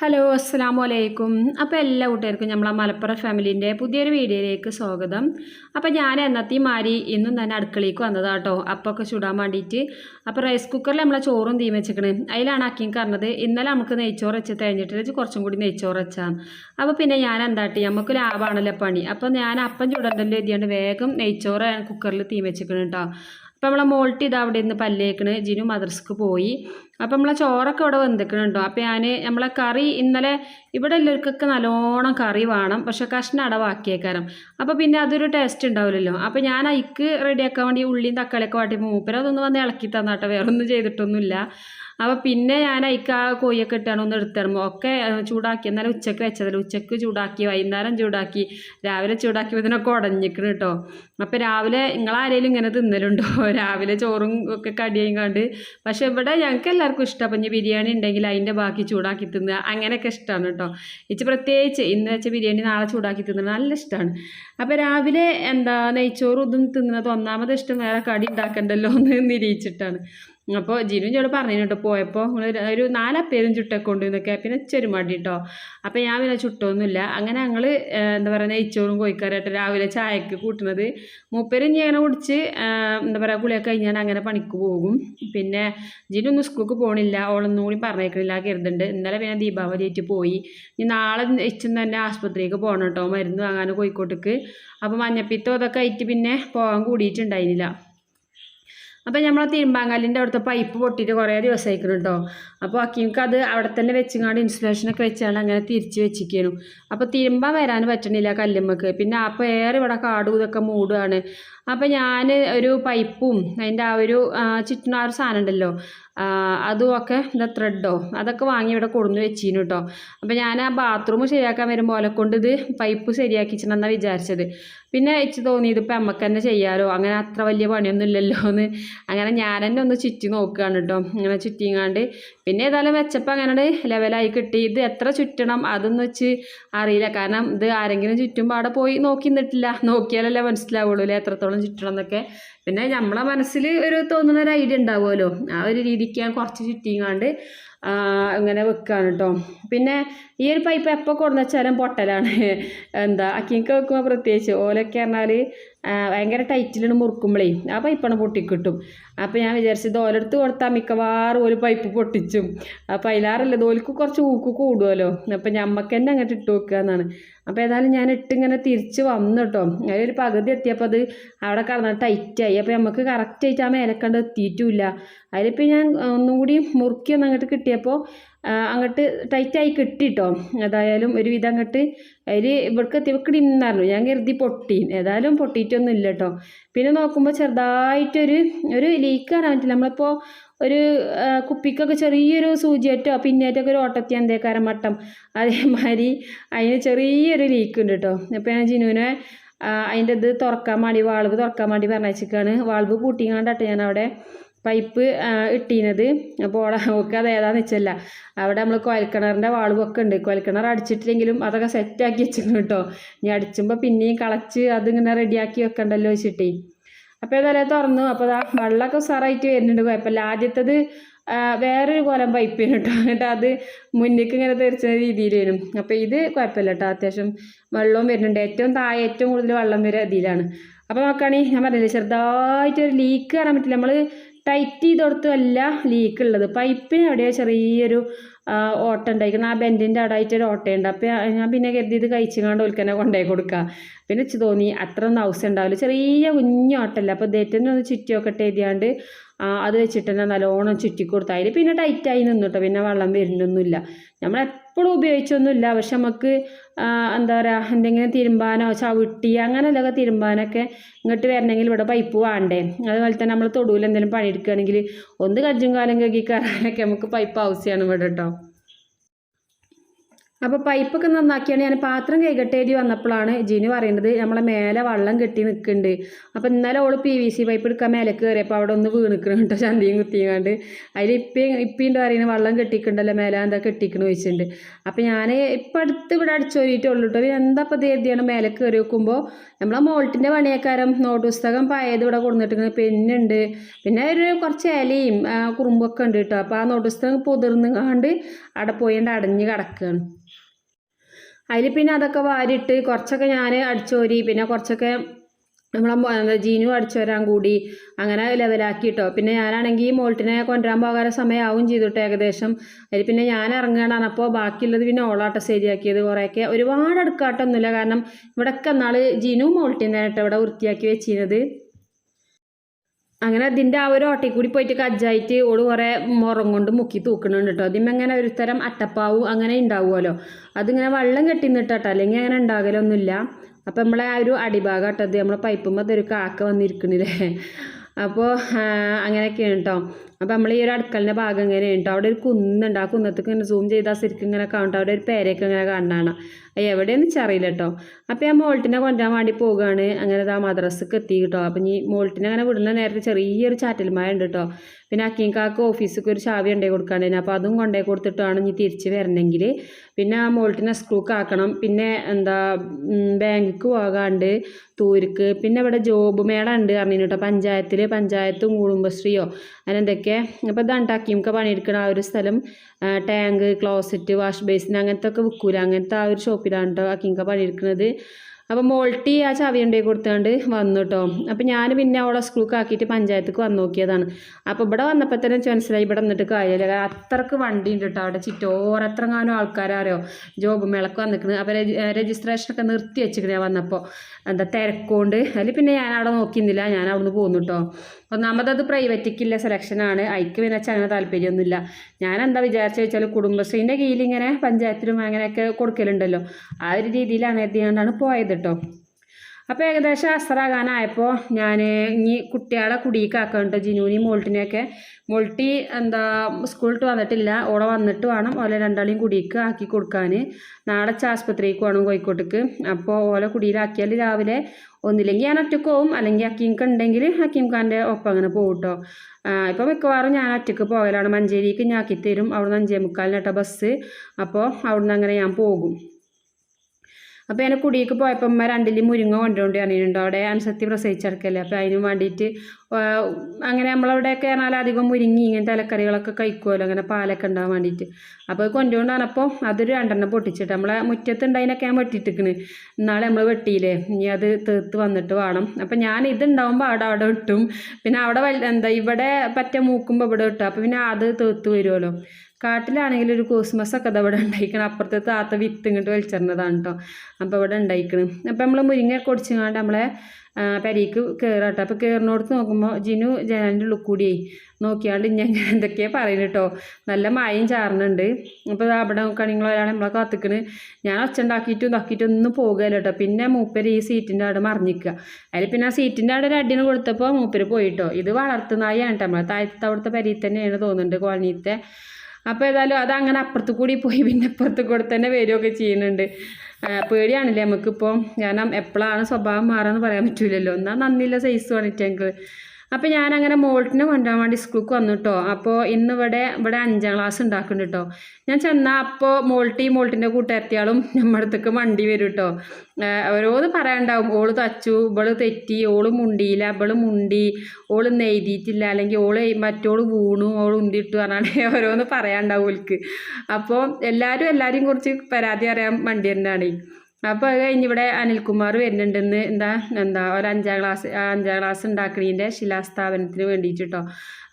Hello അസ്സാം വലൈക്കും അപ്പോൾ എല്ലാ കൂട്ടുകാർക്കും നമ്മളെ മലപ്പുറം ഫാമിലിന്റെ പുതിയൊരു വീഡിയോയിലേക്ക് സ്വാഗതം. അപ്പോൾ ഞാൻ എന്നത്തെയും മാരി ഇന്നും തന്നെ അടുക്കളയ്ക്ക് വന്നതാട്ടോ. അപ്പൊക്കെ ചുടാൻ വേണ്ടിയിട്ട്. അപ്പോൾ റൈസ് കുക്കറിൽ നമ്മളെ ചോറും തീ വെച്ചിക്കണ്. അതിലാണ് അക്കിയും പറഞ്ഞത് ഇന്നലെ നമുക്ക് നെയ്ച്ചോറ് വെച്ച് തേഞ്ഞിട്ട് കുറച്ചും കൂടി നെയ്ച്ചോറ് വെച്ചാൽ അപ്പോൾ പിന്നെ ഞാൻ എന്താട്ടി നമുക്ക് ലാഭമാണല്ലോ പണി. അപ്പോൾ ഞാൻ അപ്പം ചുടണ്ടല്ലോ എഴുതിയാണ്ട് വേഗം നെയ്ച്ചോറ് കുക്കറിൽ തീ വെച്ചിക്കണ് കേട്ടോ അപ്പോൾ നമ്മളെ മോൾട്ട് ഇത് അവിടെ നിന്ന് പല്ലേക്കണ് ജിനു മദർസ്ക്ക് പോയി. അപ്പം നമ്മളെ ചോറൊക്കെ ഇവിടെ വെന്തിക്കണുണ്ടോ? അപ്പോൾ ഞാൻ നമ്മളെ കറി ഇന്നലെ ഇവിടെ എല്ലാവർക്കൊക്കെ നല്ലോണം കറി വേണം. പക്ഷെ കഷ്ണം അടവാക്കിയേക്കാരം അപ്പോൾ പിന്നെ അതൊരു ടേസ്റ്റ് ഉണ്ടാവില്ലല്ലോ. അപ്പോൾ ഞാൻ അതിക്ക് റെഡിയാക്കാൻ വേണ്ടി ഉള്ളിയും തക്കാളിയൊക്കെ വാട്ടി മൂപ്പര അതൊന്ന് വന്ന് ഇളക്കി തന്നാട്ടോ. വേറെ ഒന്നും ചെയ്തിട്ടൊന്നുമില്ല. അപ്പോൾ പിന്നെ ഞാൻ അതിക്ക് ആ കോഴിയൊക്കെ ഇട്ടാണ് ഒന്ന് എടുത്തിടുമ്പോൾ ഒക്കെ ചൂടാക്കി എന്നാലും ഉച്ചയ്ക്ക് വെച്ചതല്ല. ഉച്ചയ്ക്ക് ചൂടാക്കി വൈകുന്നേരം ചൂടാക്കി രാവിലെ ചൂടാക്കി ഇതിനൊക്കെ ഉടഞ്ഞിക്കണം കേട്ടോ അപ്പോൾ രാവിലെ നിങ്ങളാരേലും ഇങ്ങനെ തിന്നലുണ്ടോ? രാവിലെ ചോറും ഒക്കെ കടിയും കണ്ട് പക്ഷെ ഇവിടെ ഞങ്ങൾക്ക് എല്ലാവർക്കും ഇഷ്ടം. അപ്പം ഇനി ബിരിയാണി ഉണ്ടെങ്കിൽ അതിന്റെ ബാക്കി ചൂടാക്കി തിന്നുക. അങ്ങനെയൊക്കെ ഇഷ്ടമാണ് കേട്ടോ. ഇച്ച് പ്രത്യേകിച്ച് ഇന്ന് വെച്ച ബിരിയാണി നാളെ ചൂടാക്കി തിന്നുന്നത് നല്ല ഇഷ്ടമാണ്. അപ്പോൾ രാവിലെ എന്താ നെയ്ച്ചോറും ഇതും തിന്നുന്നത് ഒന്നാമത് ഇഷ്ടം വേറെ കടി ഉണ്ടാക്കണ്ടല്ലോ എന്ന് നിരീക്ഷിച്ചിട്ടാണ്. അപ്പോൾ ജിനു ചോട് പറഞ്ഞു കേട്ടോ പോയപ്പോൾ ഒരു നാലപ്പേരും ചുട്ടൊക്കെ കൊണ്ടുവന്നൊക്കെ പിന്നെ ചെറു മടി കേട്ടോ. അപ്പോൾ ഞാൻ പിന്നെ ചുട്ടൊന്നുമില്ല. അങ്ങനെ ഞങ്ങൾ എന്താ പറയുക നെയ്ച്ചോറും കോഴിക്കറിയായിട്ട് രാവിലെ ചായക്ക് കൂട്ടുന്നത്. മൂപ്പേരും ഞാൻ അങ്ങനെ കുടിച്ച് എന്താ പറയുക കുളിയൊക്കെ കഴിഞ്ഞാൽ അങ്ങനെ പണിക്ക് പോകും. പിന്നെ ജിനു ഒന്നും സ്കൂൾക്ക് പോകണില്ല ഓളൊന്നും കൂടി പറഞ്ഞേക്കണില്ല കരുതുന്നുണ്ട്. ഇന്നലെ പിന്നെ ദീപാവലി ആയിട്ട് പോയി. ഇനി നാളെ ഇച്ചും തന്നെ ആസ്പത്രിക്ക് പോകണം കേട്ടോ മരുന്ന് വാങ്ങാൻ കോഴിക്കോട്ടേക്ക്. അപ്പോൾ മഞ്ഞപ്പിത്തം അതൊക്കെ ആയിട്ട് പിന്നെ പോകാൻ കൂടിയിട്ടുണ്ടായിരുന്നില്ല. അപ്പോൾ ആ തിരുമ്പാങ്കല്ലിന്റെ അവിടുത്തെ പൈപ്പ് പൊട്ടിയിട്ട് കുറേ ദിവസമായിരിക്കണം കേട്ടോ അപ്പോൾ അക്കീമക്ക് അത് അവിടെ തന്നെ വെച്ചിങ്ങാണ്ട് ഇൻസുലേഷനൊക്കെ വെച്ചാണ് അങ്ങനെ തിരിച്ച് വെച്ചിരിക്കുന്നു അപ്പോൾ തിരുമ്പാൻ വരാൻ പറ്റണില്ല കല്ലുമ്മക്ക്. പിന്നെ അപ്പോൾ ഏറെ ഇവിടെ കാടും ഇതൊക്കെ മൂടുകയാണ് അപ്പോൾ ഞാൻ ഒരു പൈപ്പും അതിന്റെ ആ ഒരു ചുറ്റിനും ആ ഒരു സാധനം ഉണ്ടല്ലോ. ആ, അതും ഒക്കെ എന്താ ത്രെഡോ അതൊക്കെ വാങ്ങി ഇവിടെ കൊടുന്നു വെച്ചിരുന്നു കേട്ടോ അപ്പോൾ ഞാൻ ആ ബാത്റൂം ശരിയാക്കാൻ വരുമ്പോൾ ഓലെ കൊണ്ട് ഇത് പൈപ്പ് ശരിയാക്കിച്ചിട്ടെന്നാണ് വിചാരിച്ചത്. പിന്നെ വെച്ച് തോന്നി ഇതിപ്പോൾ നമുക്ക് തന്നെ ചെയ്യാലോ? അങ്ങനെ അത്ര വലിയ പണിയൊന്നും ഇല്ലല്ലോ എന്ന് അങ്ങനെ ഞാൻ തന്നെ ഒന്ന് ചുറ്റി നോക്കുകയാണ് കേട്ടോ അങ്ങനെ ചുറ്റിങ്ങാണ്ട്. പിന്നെ ഏതായാലും വെച്ചപ്പോൾ അങ്ങനെ ലെവലായി കിട്ടി. ഇത് എത്ര ചുറ്റണം? അതൊന്നും വെച്ച് അറിയില്ല. കാരണം ഇത് ആരെങ്കിലും ചുറ്റുമ്പോൾ അവിടെ പോയി നോക്കി നിന്നിട്ടില്ല. നോക്കിയാലല്ലേ മനസ്സിലാവുള്ളൂ അല്ലേ എത്രത്തോളം ചുറ്റണം എന്നൊക്കെ. പിന്നെ നമ്മളെ മനസ്സിൽ ഒരു തോന്നുന്ന ഒരു ഐഡിയ ഉണ്ടാവുമല്ലോ. ആ ഒരു രീതിക്ക് ഞാൻ കുറച്ച് ചുറ്റിങ്ങാണ്ട് ഇങ്ങനെ വെക്കുകയാണ് കേട്ടോ പിന്നെ ഈ ഒരു പൈപ്പ് എപ്പോൾ കൊണ്ടു വെച്ചാലും പൊട്ടലാണ്. എന്താ അക്കിങ്ങൾക്ക് വെക്കുമ്പോൾ പ്രത്യേകിച്ച് ഓലൊക്കെ പറഞ്ഞാൽ ഭയങ്കര ടൈറ്റിലാണ് മുറുക്കുമ്പോഴേ ആ പൈപ്പാണ് പൊട്ടിക്കിട്ടും. അപ്പോൾ ഞാൻ വിചാരിച്ചത് ഓലെടുത്ത് കൊടുത്താൽ മിക്കവാറും ഒരു പൈപ്പ് പൊട്ടിച്ചും. അപ്പോൾ അതിലാറല്ല ഓൽക്ക് കുറച്ച് ഊക്ക് കൂടുമല്ലോ അപ്പോൾ ഞമ്മക്ക് തന്നെ അങ്ങോട്ട് ഇട്ട് വെക്കുക എന്നാണ്. അപ്പോൾ ഏതായാലും ഞാൻ ഇട്ടിങ്ങനെ തിരിച്ച് വന്നു കേട്ടോ അതിലൊരു പകുതി എത്തിയപ്പോൾ അത് അവിടെ കടന്നാൽ ടൈറ്റായി അപ്പോൾ നമുക്ക് കറക്റ്റായിട്ട് ആ മേലക്കണ്ട് എത്തിയിട്ടുമില്ല അതിലിപ്പോൾ ഞാൻ ഒന്നും കൂടി മുറുക്കി ഒന്ന് അങ്ങോട്ട് കിട്ടിയപ്പോൾ അങ്ങോട്ട് ടൈറ്റായി കിട്ടിട്ടോ. ഏതായാലും ഒരുവിധം അങ്ങോട്ട് അതിൽ ഇവിടേക്ക് എത്തിയപ്പോൾ ഇന്നായിരുന്നു. ഞാൻ കരുതി പൊട്ടി. ഏതായാലും പൊട്ടിയിട്ടൊന്നും ഇല്ല കേട്ടോ പിന്നെ നോക്കുമ്പോൾ ചെറുതായിട്ടൊരു ഒരു ലീക്ക് കാണാൻ പറ്റില്ല നമ്മളിപ്പോൾ ഒരു കുപ്പിക്കൊക്കെ ചെറിയൊരു സൂചിയേറ്റോ പിന്നേറ്റൊക്കെ ഒരു ഓട്ടത്തി അന്തേക്കാരം മട്ടം അതേമാതിരി അതിന് ചെറിയൊരു ലീക്ക് ഉണ്ട് കേട്ടോ അപ്പോൾ ഞാൻ ജിനുവിനെ അതിന്റെ ഇത് തുറക്കാൻ വേണ്ടി വാൾവ് തുറക്കാൻ വേണ്ടി പറഞ്ഞേച്ചിക്കാണ് വാൾവ് പൂട്ടിങ്ങാണ്ടാട്ടെ ഞാൻ അവിടെ പൈപ്പ് ഇട്ടീനത്. അപ്പോൾ ഓട ഓൾക്ക് അത് ഏതാന്ന് വെച്ചല്ല. അവിടെ നമ്മൾ കോയൽക്കിണറിന്റെ വാളുമൊക്കെ ഉണ്ട്. കോയൽക്കിണർ അടിച്ചിട്ടില്ലെങ്കിലും അതൊക്കെ സെറ്റാക്കി വെച്ചിരുന്നു കേട്ടോ. ഇനി അടിച്ചുമ്പോൾ പിന്നെയും കളച്ച് അതിങ്ങനെ റെഡിയാക്കി വെക്കണ്ടല്ലോ വെച്ചിട്ടേ. അപ്പോൾ ഏതായാലും തുറന്നു. അപ്പോൾ വെള്ളമൊക്കെ ഉസാറായിട്ട് വരുന്നുണ്ട് കുഴപ്പമില്ല ആദ്യത്തത് വേറൊരു കോലം പൈപ്പിന് കേട്ടോ. എന്നിട്ട് അത് മുന്നിലേക്ക് ഇങ്ങനെ തെറിച്ച രീതിയിൽ വരും അപ്പോൾ ഇത് കുഴപ്പമില്ല കേട്ടോ. അത്യാവശ്യം വെള്ളവും വരുന്നുണ്ട്. ഏറ്റവും താഴെ ഏറ്റവും കൂടുതൽ വെള്ളം വരെ അതിലാണ് അപ്പോൾ നോക്കുകയാണെങ്കിൽ ഞാൻ പറഞ്ഞില്ലേ ചെറുതായിട്ടൊരു ലീക്ക് കാണാൻ പറ്റില്ല. നമ്മൾ ടൈറ്റ് ചെയ്ത് കൊടുത്തല്ല ലീക്ക് ഉള്ളത്. പൈപ്പിന് എവിടെയോ ചെറിയൊരു ഓട്ടം ഉണ്ടായിരിക്കണം ആ ബെൻഡിന്റെ അടായിട്ടൊരു ഓട്ടയുണ്ട് അപ്പോൾ ഞാൻ പിന്നെ കരുതി ഇത് കഴിച്ചുകൊണ്ട് ഒൽക്കനെ കൊണ്ടുപോയി കൊടുക്കുക പിന്നെ തോന്നി അത്ര ഒന്നും ആവശ്യം ഉണ്ടാവില്ല. ചെറിയ കുഞ്ഞു ഓട്ടല്ല അപ്പോൾ ഇതേറ്റന്നെ ഒന്ന് ചുറ്റിയൊക്കെ എഴുതിയാണ്ട് അത് വെച്ചിട്ട് തന്നെ നല്ലോണം ചുറ്റി പിന്നെ ടൈറ്റായി നിന്നു കേട്ടോ പിന്നെ വെള്ളം വരുന്നൊന്നുമില്ല നമ്മൾ എപ്പോഴും ഉപയോഗിച്ചൊന്നുമില്ല. പക്ഷെ നമുക്ക് എന്താ പറയുക എന്തെങ്കിലും തിരുമ്പാനോ ചവിട്ടി അങ്ങനെയല്ലൊക്കെ തിരുമ്പാനൊക്കെ ഇങ്ങോട്ട് വരണമെങ്കിൽ ഇവിടെ പൈപ്പ് വേണ്ടേ? അതുപോലെ തന്നെ നമ്മൾ തൊടുവിൽ എന്തെങ്കിലും പണിയെടുക്കുകയാണെങ്കിൽ ഒന്ന് കജ്ജും കാലം കഴുകി കയറാനൊക്കെ നമുക്ക് പൈപ്പ് ആവശ്യമാണ് ഇവിടെ കേട്ടോ അപ്പോൾ പൈപ്പൊക്കെ നന്നാക്കിയാണ് ഞാൻ പാത്രം കൈകട്ടെ എഴുതി വന്നപ്പോഴാണ് ജിനു പറയുന്നത് നമ്മളെ മേലെ വള്ളം കെട്ടി നിൽക്കുന്നുണ്ട്. അപ്പോൾ ഇന്നലെ ഓൾ പി വി സി പൈപ്പ് എടുക്കാൻ മേലെ കയറിയപ്പോൾ അവിടെ ഒന്ന് വീണിക്കണം കേട്ടോ ചന്തിയും കുത്തിയങ്ങാണ്ട് അതിൽ ഇപ്പം ഇപ്പിന്റെ പറയുന്നത് വെള്ളം കെട്ടിക്കണ്ടല്ലോ മേലെ എന്താ കെട്ടിക്കണ? ചോദിച്ചിട്ടുണ്ട് അപ്പോൾ ഞാൻ ഇപ്പം അടുത്ത് ഇവിടെ അടിച്ചോരിയിട്ടുള്ളൂ കേട്ടോ. എന്താ ഇപ്പോൾ എഴുതിയാണ് മേലെ കയറി വെക്കുമ്പോൾ നമ്മളെ മോൾട്ടിന്റെ പണിയക്കാരം നോട്ട് പുസ്തകം പയത് ഇവിടെ കൊടുത്തിട്ട് പെണ്ണുണ്ട് പിന്നെ ഒരു കുറച്ച് ഇലയും കുറുമ്പൊക്കെ ഉണ്ട് കേട്ടോ. അപ്പോൾ ആ നോട്ട് പുസ്തകം പൊതിർന്നുകാണ്ട് അവിടെ പോയി അടഞ്ഞ് കിടക്കുകയാണ് അതിൽ പിന്നെ അതൊക്കെ വാരിയിട്ട് കുറച്ചൊക്കെ ഞാൻ അടിച്ചോരി പിന്നെ കുറച്ചൊക്കെ നമ്മളെ എന്താ ജീനു അടിച്ചു വരാൻ കൂടി അങ്ങനെ ലെവലാക്കിയിട്ടോ പിന്നെ ഞാനാണെങ്കിൽ മോൾട്ടിനെ കൊണ്ടുവരാൻ പോകാൻ സമയമാവും ചെയ്തിട്ട് ഏകദേശം. അതിൽ പിന്നെ ഞാൻ ഇറങ്ങാനാണ്. അപ്പോൾ ബാക്കിയുള്ളത് പിന്നെ ഓളാട്ട ശരിയാക്കിയത് കുറേയൊക്കെ. ഒരുപാട് അടുക്കാട്ടൊന്നുമില്ല. കാരണം ഇവിടെയൊക്കെ നാൾ ജീനു മോൾട്ടിനെ കേട്ടോ ഇവിടെ വൃത്തിയാക്കി വെച്ചിരുന്നത്. അങ്ങനെ അതിന്റെ ആ ഒരു ഓട്ടയിൽ കൂടി പോയിട്ട് കജ്ജായിട്ട് ഓട് കുറേ മുറം കൊണ്ട് മുക്കി തൂക്കണുണ്ട് കേട്ടോ അതിന്മേൽ അങ്ങനെ ഒരു തരം അട്ടപ്പാവും അങ്ങനെ ഉണ്ടാവുമല്ലോ അതിങ്ങനെ വെള്ളം കെട്ടി നിട്ടോ അല്ലെങ്കിൽ അങ്ങനെ ഉണ്ടാകലൊന്നുമില്ല അപ്പം നമ്മളെ ആ ഒരു അടിഭാഗം ഇട്ടത് നമ്മളെ പൈപ്പുമ്പോൾ അതൊരു കാക്ക വന്നിരിക്കണില്ലേ? അപ്പോൾ അങ്ങനെയൊക്കെയാണ് കേട്ടോ അപ്പോൾ നമ്മൾ ഈ ഒരു അടുക്കളന്റെ ഭാഗം ഇങ്ങനെ ഉണ്ട് അവിടെ ഒരു കുന്നുണ്ട്. ആ കുന്നത്തേക്ക് ഇങ്ങനെ സൂം ചെയ്താൽ ശരിക്കും ഇങ്ങനെ കാണും അവിടെ ഒരു പേരയൊക്കെ ഇങ്ങനെ കാണാണ് എവിടെയെന്ന് വെച്ചറിയില്ല കേട്ടോ അപ്പോൾ ഞാൻ മോൾട്ടിനെ കൊണ്ടുവരാൻ വേണ്ടി പോവുകയാണ് അങ്ങനെ ആ മദ്രസക്ക് എത്തി കേട്ടോ അപ്പം ഈ മോൾട്ടിനെ അങ്ങനെ വിടുന്ന നേരത്തെ ചെറിയൊരു ചാറ്റൽ മഴ ഉണ്ട് കേട്ടോ പിന്നെ അക്കീങ്കാക്ക് ഓഫീസിലേക്ക് ഒരു ചാവി കൊണ്ടേ കൊടുക്കാണ്ടായിരുന്നു അപ്പോൾ അതും കൊണ്ടേ കൊടുത്തിട്ടാണ് ഇനി തിരിച്ച് വരണമെങ്കിൽ പിന്നെ ആ മോൾട്ടിനെ സ്ക്രൂക്ക് ആക്കണം. പിന്നെ എന്താ ബാങ്കിക്ക് പോകാണ്ട് തൂരിക്ക്. പിന്നെ ഇവിടെ ജോബ് മേള ഉണ്ട് പറഞ്ഞു പഞ്ചായത്തിൽ പഞ്ചായത്തും കുടുംബശ്രീയോ. അങ്ങനെ എന്തൊക്കെ അപ്പോൾ ഇതാണ് അക്കീംക്ക് പണിയെടുക്കണം ആ ഒരു സ്ഥലം ടാങ്ക് ക്ലോസറ്റ് വാഷ് ബേസിൻ അങ്ങനത്തെ ഒക്കെ വിൽക്കൂല അങ്ങനത്തെ ആ ഒരു ഷോപ്പിലാണ് കേട്ടോ അക്കിങ്ക പണിയെടുക്കുന്നത് അപ്പോൾ മോൾട്ടി ആ ചവി ഉണ്ടായി കൊടുത്താണ്ട് വന്നു കേട്ടോ അപ്പോൾ ഞാൻ പിന്നെ അവളെ സ്കൂൾക്ക് ആക്കിയിട്ട് പഞ്ചായത്തേക്ക് വന്നു നോക്കിയതാണ്. അപ്പോൾ ഇവിടെ വന്നപ്പോൾ തന്നെ മനസ്സിലായി ഇവിടെ നിന്നിട്ട് കാര്യമില്ല. അത്രയ്ക്ക് വണ്ടി ഉണ്ട് കേട്ടോ അവിടെ ചുറ്റോറ് എത്രങ്ങാനും ആൾക്കാരറിയോ ജോബ് മേളക്ക് വന്നിരിക്കുന്നത് അപ്പോൾ രജിസ്ട്രേഷനൊക്കെ നിർത്തി വെച്ചിരിക്കുന്നത് വന്നപ്പോൾ എന്താ തിരക്കുകൊണ്ട് അതിൽ പിന്നെ ഞാൻ അവിടെ നോക്കിയിരുന്നില്ല. ഞാൻ അവിടെ നിന്ന് പോന്നു കേട്ടോ ഒന്നാമത് അത് പ്രൈവറ്റിക്കില്ല സെലക്ഷനാണ് ഐക്ക് പിന്നെ അങ്ങനെ താല്പര്യമൊന്നുമില്ല. ഞാൻ എന്താ വിചാരിച്ചു വെച്ചാൽ കുടുംബശ്രീന്റെ കീഴിൽ ഇങ്ങനെ പഞ്ചായത്തിലും അങ്ങനെയൊക്കെ കൊടുക്കലുണ്ടല്ലോ. ആ ഒരു രീതിയിലാണ് എത്തിയാണ്ടാണ് പോയത് കേട്ടോ അപ്പോൾ ഏകദേശം അസറാകാനായപ്പോൾ ഞാൻ ഇനി കുട്ടികളെ കുടിക്കാക്കുന്നുണ്ട് ജിനൂനി മോൾട്ടിനെയൊക്കെ മോൾട്ടി എന്താ സ്കൂളിട്ട് വന്നിട്ടില്ല. ഓളെ വന്നിട്ട് വേണം ഓലെ രണ്ടാളെയും കുടിക്ക് ആക്കി കൊടുക്കാൻ നാളെ ആസ്പത്രിക്ക് വേണം കോഴിക്കോട്ടേക്ക്. അപ്പോൾ ഓലെ കുടിയിലാക്കിയാൽ രാവിലെ ഒന്നില്ലെങ്കിൽ ഞാൻ ഒറ്റയ്ക്ക് പോവും. അല്ലെങ്കിൽ അക്കീംക്ക് ഉണ്ടെങ്കിൽ ഹക്കീംഖാന്റെ ഒപ്പം അങ്ങനെ പോകും കേട്ടോ ഇപ്പോൾ മിക്കവാറും ഞാൻ ഒറ്റയ്ക്ക് പോകലാണ്. മഞ്ചേരിക്ക് ഞാൻ ആക്കിത്തരും. അവിടുന്ന് അഞ്ചേ മുക്കാലിനട്ട ബസ്. അപ്പോൾ അവിടുന്ന് അങ്ങനെ ഞാൻ പോകും. അപ്പോൾ ഞാൻ കുടിയേക്ക് പോയപ്പോൾ അമ്മ രണ്ടിലും മുരിങ്ങ കൊണ്ടുകൊണ്ട് പറഞ്ഞിട്ടുണ്ടോ അവിടെ അനുസത്തി പ്രസവിച്ചെടുക്കല്ലേ? അപ്പോൾ അതിന് വേണ്ടിയിട്ട് അങ്ങനെ നമ്മളവിടെയൊക്കെ പറഞ്ഞാൽ അധികം മുരിങ്ങി ഇങ്ങനത്തെ ഇലക്കറികളൊക്കെ കഴിക്കുമല്ലോ അങ്ങനെ പാലൊക്കെ ഉണ്ടാകാൻ വേണ്ടിയിട്ട് അപ്പോൾ കൊണ്ടുകൊണ്ട് വന്നപ്പോൾ അതൊരു രണ്ടെണ്ണം പൊട്ടിച്ചിട്ട് നമ്മളെ മുറ്റത്തുണ്ടതിനൊക്കെ ഞാൻ വെട്ടിയിട്ടിക്കണ് ഇന്നാളെ നമ്മൾ വെട്ടിയില്ലേ? ഇനി അത് തീർത്ത് വന്നിട്ട് വേണം. അപ്പം ഞാൻ ഇതുണ്ടാവുമ്പോൾ അവിടെ അവിടെ ഇട്ടും. പിന്നെ അവിടെ എന്താ ഇവിടെ പറ്റ മൂക്കുമ്പോൾ ഇവിടെ വിട്ടും അപ്പോൾ പിന്നെ അത് തീർത്ത് വരുമല്ലോ കാട്ടിലാണെങ്കിൽ ഒരു കോസ്മസ് ഒക്കെ അത് ഉണ്ടായിരിക്കണം. അപ്പുറത്തെ താത്ത വിത്ത് ഇങ്ങോട്ട് വലിച്ചെറിഞ്ഞതാണ് കേട്ടോ അപ്പോൾ അവിടെ ഉണ്ടായിക്കണം അപ്പോൾ നമ്മൾ മുരിങ്ങ കൊടിച്ചങ്ങാണ്ട് നമ്മളെ പരിക്ക് കയറാട്ടോ അപ്പോൾ കയറിനോടത്ത് നോക്കുമ്പോൾ ജിനു ജനലിന്റെ ഉള്ളിൽ കൂടി നോക്കിയാണ്ട് അങ്ങനെ എന്തൊക്കെയാണ് പറയുന്നത് കേട്ടോ നല്ല മായം ചാറുന്നുണ്ട് അപ്പോൾ അവിടെ നോക്കുകയാണെങ്കിൽ ഒരാൾ നമ്മളെ കത്തിക്കണ്. ഞാൻ ഒച്ച ഉണ്ടാക്കിയിട്ടും ഇതാക്കിയിട്ടും ഒന്നും പോകുകയല്ലോ കേട്ടോ പിന്നെ മൂപ്പര് ഈ സീറ്റിന്റെ അവിടെ മറിഞ്ഞിക്കുക അതിൽ പിന്നെ ആ സീറ്റിന്റെ അവിടെ ഒരു അടിന് കൊടുത്തപ്പോൾ മൂപ്പര് പോയിട്ടോ ഇത് വളർത്തുന്നായാണ് കേട്ടോ നമ്മളെ താഴത്തെ അവിടുത്തെ പെരിയിൽ തന്നെയാണ് തോന്നുന്നുണ്ട് കോളനിത്തെ. അപ്പോൾ ഏതായാലും അത് അങ്ങനെ അപ്പുറത്ത് കൂടി പോയി പിന്നെ അപ്പുറത്ത് കൂടെ തന്നെ വരികയൊക്കെ ചെയ്യുന്നുണ്ട്. പേടിയാണല്ലേ നമുക്കിപ്പോൾ കാരണം എപ്പോഴാണ് സ്വഭാവം മാറാമെന്ന് പറയാൻ പറ്റൂലല്ലോ. എന്നാൽ നന്ദിയുള്ള സൈസ് വേണിട്ടെങ്കിൽ അപ്പോൾ ഞാൻ അങ്ങനെ മോൾട്ടിനെ കൊണ്ടുപോകാൻ വേണ്ടി സ്കൂൾക്ക് വന്നു കേട്ടോ അപ്പോൾ ഇന്ന് ഇവിടെ ഇവിടെ അഞ്ചാം ക്ലാസ് ഉണ്ടാക്കുന്നുണ്ട് കേട്ടോ ഞാൻ ചെന്നാൽ അപ്പോൾ മോൾട്ടി മോൾട്ടിന്റെ കൂട്ടുകാരത്തിയാളും നമ്മുടെ അടുത്തേക്ക് വണ്ടി വരും കേട്ടോ ഓരോന്ന് പറയാനുണ്ടാവും. ഓൾ തച്ചു ഇവൾ തെറ്റി ഓൾ മുണ്ടിയില്ല ഇവൾ മുണ്ടി ഓൾ നെയ്തിയിട്ടില്ല അല്ലെങ്കിൽ ഓൾ മറ്റോൾ വീണു ഓൾ ഉന്തിട്ടു പറഞ്ഞാണ്ട് ഓരോന്ന് പറയാനുണ്ടാവും ഓൾക്ക് അപ്പോൾ എല്ലാവരും എല്ലാവരെയും കുറിച്ച് പരാതി അറിയാൻ വണ്ടി തന്നെയാണ്. അപ്പോൾ അത് അനിൽകുമാർ വരുന്നുണ്ടെന്ന് എന്താ എന്താ ഒരു അഞ്ചാം ക്ലാസ് അഞ്ചാം ക്ലാസ് ഉണ്ടാക്കണീന്റെ ശിലാസ്ഥാപനത്തിന് വേണ്ടിയിട്ട് കേട്ടോ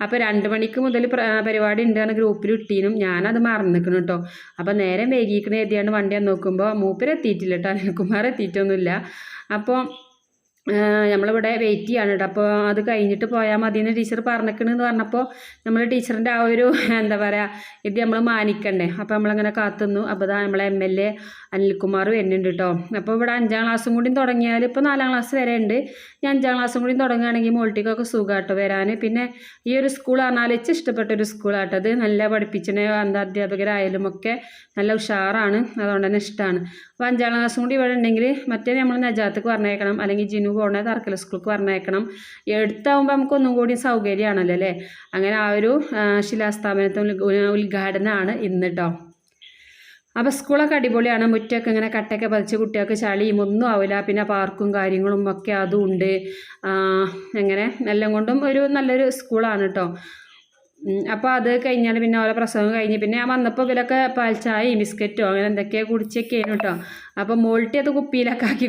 അപ്പോൾ രണ്ട് മണിക്ക് മുതൽ പരിപാടി ഉണ്ട് ഗ്രൂപ്പിൽ ഇട്ടീനും ഞാനത് മറന്നിക്കണം കേട്ടോ അപ്പോൾ നേരം വൈകിക്കണ എഴുതിയാണ്ട് വണ്ടി നോക്കുമ്പോൾ മൂപ്പരെത്തിയിട്ടില്ല കേട്ടോ അനിൽകുമാർ എത്തിയിട്ടൊന്നുമില്ല അപ്പോൾ നമ്മളിവിടെ വെയിറ്റ് ചെയ്യാണ് കേട്ടോ അപ്പോൾ അത് കഴിഞ്ഞിട്ട് പോയാൽ മതി എന്ന് ടീച്ചർ പറഞ്ഞിക്കണെന്ന് പറഞ്ഞപ്പോൾ നമ്മൾ ടീച്ചറിന്റെ ആ ഒരു എന്താ പറയുക ഇത് നമ്മൾ മാനിക്കണ്ടേ. അപ്പോൾ നമ്മളങ്ങനെ കാത്തുനിന്നു അപ്പോൾ ഇതാ നമ്മളെ എം എൽ എ അനിൽകുമാർ വരുന്നുണ്ട് കേട്ടോ അപ്പോൾ ഇവിടെ അഞ്ചാം ക്ലാസ്സും കൂടി തുടങ്ങിയാൽ ഇപ്പോൾ നാലാം ക്ലാസ് വരെ ഉണ്ട് ഞാൻ അഞ്ചാം ക്ലാസ്സും കൂടി തുടങ്ങുകയാണെങ്കിൽ മോൾട്ടിക്കൊക്കെ സുഖമാട്ടോ വരാൻ പിന്നെ ഈ ഒരു സ്കൂൾ പറഞ്ഞാൽ വെച്ച് ഇഷ്ടപ്പെട്ട ഒരു സ്കൂളാട്ടോ അത് നല്ല പഠിപ്പിച്ചിന് എന്താ അധ്യാപകരായാലും ഒക്കെ നല്ല ഉഷാറാണ്. അതുകൊണ്ട് തന്നെ ഇഷ്ടമാണ് അപ്പോൾ അഞ്ചാം ക്ലാസ്സും കൂടി ഇവിടെ ഉണ്ടെങ്കിൽ മറ്റേ നമ്മൾ നജാത്തക്ക് പറഞ്ഞേക്കണം. അല്ലെങ്കിൽ ജിനു പോകണ തർക്കല സ്കൂൾക്ക് പറഞ്ഞേക്കണം എടുത്താവുമ്പോൾ നമുക്ക് ഒന്നും കൂടി സൗകര്യമാണല്ലോ അല്ലേ? അങ്ങനെ ആ ഒരു ശിലാസ്ഥാപനത്തെ ഉദ്ഘ- ഉദ്ഘാടനമാണ് ഇന്ന് കേട്ടോ അപ്പോൾ സ്കൂളൊക്കെ അടിപൊളിയാണ്. മുറ്റൊക്കെ ഇങ്ങനെ കട്ടയൊക്കെ പതിച്ച് കുട്ടികൾക്ക് ചളിയും ഒന്നും ആവില്ല. പിന്നെ പാർക്കും കാര്യങ്ങളും ഒക്കെ അതും ഉണ്ട്. അങ്ങനെ എല്ലാം കൊണ്ടും ഒരു നല്ലൊരു സ്കൂളാണ് കേട്ടോ അപ്പോൾ അത് കഴിഞ്ഞാൽ പിന്നെ ഓരോ പ്രസവം കഴിഞ്ഞ് പിന്നെ ഞാൻ വന്നപ്പോൾ ഇവരൊക്കെ പാൽച്ചായയും ബിസ്ക്കറ്റോ അങ്ങനെ എന്തൊക്കെയാണ് കുടിച്ചൊക്കെയാണ് കേട്ടോ. അപ്പോൾ മോൾട്ടി അത് കുപ്പിയിലൊക്കെ ആക്കി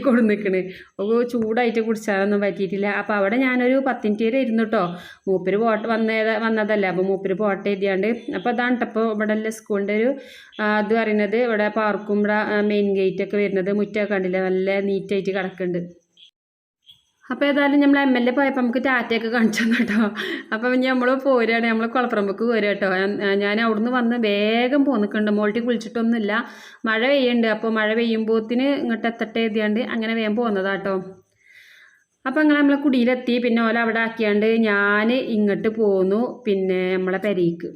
അപ്പോൾ ചൂടായിട്ട് കുടിച്ചാലൊന്നും പറ്റിയിട്ടില്ല. അപ്പോൾ അവിടെ ഞാനൊരു പത്തിന്റെ വരെ ഇരുന്നു കേട്ടോ. മൂപ്പര് പോട്ട് വന്ന വന്നതല്ല. അപ്പോൾ മൂപ്പര് പോട്ട് എഴുതിയാണ്ട് അപ്പോൾ അതാണ് കേട്ടപ്പോൾ ഇവിടെ സ്കൂളിന്റെ ഒരു അത് പറയുന്നത് ഇവിടെ പാർക്കും ഇവിടെ മെയിൻ ഗേറ്റൊക്കെ വരുന്നത് മുറ്റമൊക്കെ കണ്ടില്ല? നല്ല നീറ്റായിട്ട് കിടക്കുന്നുണ്ട്. അപ്പോൾ ഏതായാലും നമ്മൾ എം എൽ എ പോയപ്പോൾ നമുക്ക് ടാറ്റയൊക്കെ കാണിച്ചു തന്നു കേട്ടോ അപ്പോൾ നമ്മൾ പോരുകയാണ് നമ്മൾ കുളപ്പുറമ്പക്ക് പോരുക കേട്ടോ. ഞാൻ- അവിടുന്ന് വന്ന് വേഗം പോന്നിക്കുന്നുണ്ട് മോൾട്ടി കുളിച്ചിട്ടൊന്നുമില്ല. മഴ പെയ്യുന്നുണ്ട് അപ്പോൾ മഴ പെയ്യുമ്പോത്തിന് ഇങ്ങോട്ട് എത്തട്ടെ എഴുതിയാണ്ട് അങ്ങനെ വേഗം പോകുന്നതാട്ടോ അപ്പോൾ അങ്ങനെ നമ്മളെ കുടിയിലെത്തി. പിന്നെ ഓല അവിടെ ആക്കിയാണ്ട് ഞാൻ ഇങ്ങോട്ട് പോന്നു. പിന്നെ നമ്മളെ പെരേക്ക്.